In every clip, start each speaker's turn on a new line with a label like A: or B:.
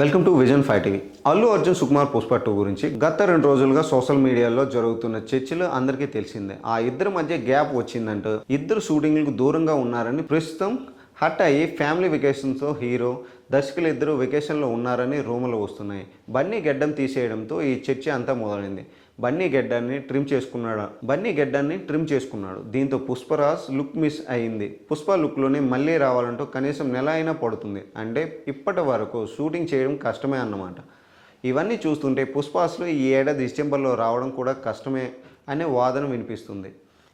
A: Welcome to vision five TV. Allu Arjun Sukumar Pushpa two గురించి గత రెండు రోజులుగా సోషల్ మీడియాలో జరుగుతున్న చర్చలు అందరికీ తెలిసిందే. ఆ ఇద్దరి మధ్య గ్యాప్ వచ్చిందంటూ. ఇద్దరు షూటింగ్లకు దూరంగా ఉన్నారని ప్రస్తుతం హట్ అయ్యి ఫ్యామిలీ వెకేషన్స్ హీరో దర్శకులు ఇద్దరు వెకేషన్లో ఉన్నారని రూములు వస్తున్నాయి. బన్నీ గెడ్డం తీసేయడంతో ఈ చర్చ అంతా మొదలైంది. బన్నీ గెడ్డాన్ని ట్రిమ్ చేసుకున్నాడు? బన్నీ గెడ్డాన్ని ట్రిమ్ చేసుకున్నాడు. దీంతో పుష్పరాజ్ లుక్ మిస్ అయింది. పుష్ప లుక్లోనే మళ్ళీ రావాలంటూ కనీసం నెల అయినా పడుతుంది. అంటే ఇప్పటి వరకు షూటింగ్ చేయడం కష్టమే అన్నమాట. ఇవన్నీ చూస్తుంటే పుష్పాస్లో ఈ ఏడాది డిసెంబర్లో రావడం కూడా కష్టమే అనే వాదన వినిపిస్తుంది.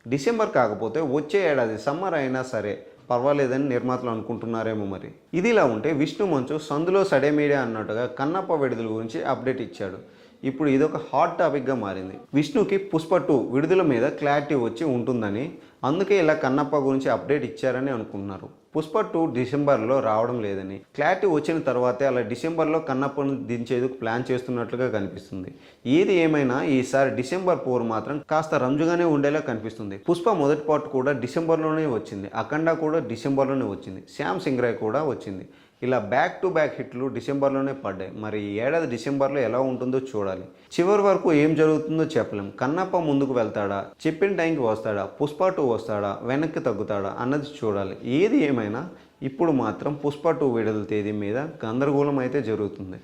A: డిసెంబర్ కాకపోతే వచ్చే ఏడాది సమ్మర్ అయినా సరే పర్వాలేదని నిర్మాతలు అనుకుంటున్నారేమో మరి. ఇది ఇలా ఉంటే విష్ణు మంచు సందులో సడే మీడియా అన్నట్టుగా కన్నప్ప విడుదల గురించి అప్డేట్ ఇచ్చాడు. ఇప్పుడు ఇదొక హాట్ టాపిక్గా మారింది. విష్ణుకి పుష్ప టూ విడుదల మీద క్లారిటీ వచ్చి ఉంటుందని అందుకే ఇలా కన్నప్ప గురించి అప్డేట్ ఇచ్చారని అనుకున్నారు పుష్ప టూ డిసెంబర్లో రావడం లేదని క్లారిటీ వచ్చిన తర్వాతే అలా డిసెంబర్లో కన్నప్పను దించేందుకు ప్లాన్ చేస్తున్నట్లుగా కనిపిస్తుంది. ఏది ఏమైనా ఈసారి డిసెంబర్ ఫోర్ మాత్రం కాస్త రంజుగానే ఉండేలా కనిపిస్తుంది. పుష్ప మొదటి పార్ట్ కూడా డిసెంబర్లోనే వచ్చింది. అఖండ కూడా డిసెంబర్లోనే వచ్చింది. శ్యామ్ సింగ్రాయ్ కూడా వచ్చింది. ఇలా బ్యాక్ టు బ్యాక్ హిట్లు డిసెంబర్లోనే పడ్డాయి. మరి ఈ ఏడాది డిసెంబర్లో ఎలా ఉంటుందో చూడాలి. చివరి వరకు ఏం జరుగుతుందో చెప్పలేం. కన్నప్ప ముందుకు వెళ్తాడా? చెప్పిన టైంకి వస్తాడా? పుష్ప టూ వస్తాడా? వెనక్కి తగ్గుతాడా? అన్నది చూడాలి. ఏది ఏమైనా ఇప్పుడు మాత్రం పుష్ప టూ విడుదల తేదీ మీద గందరగోళం అయితే జరుగుతుంది.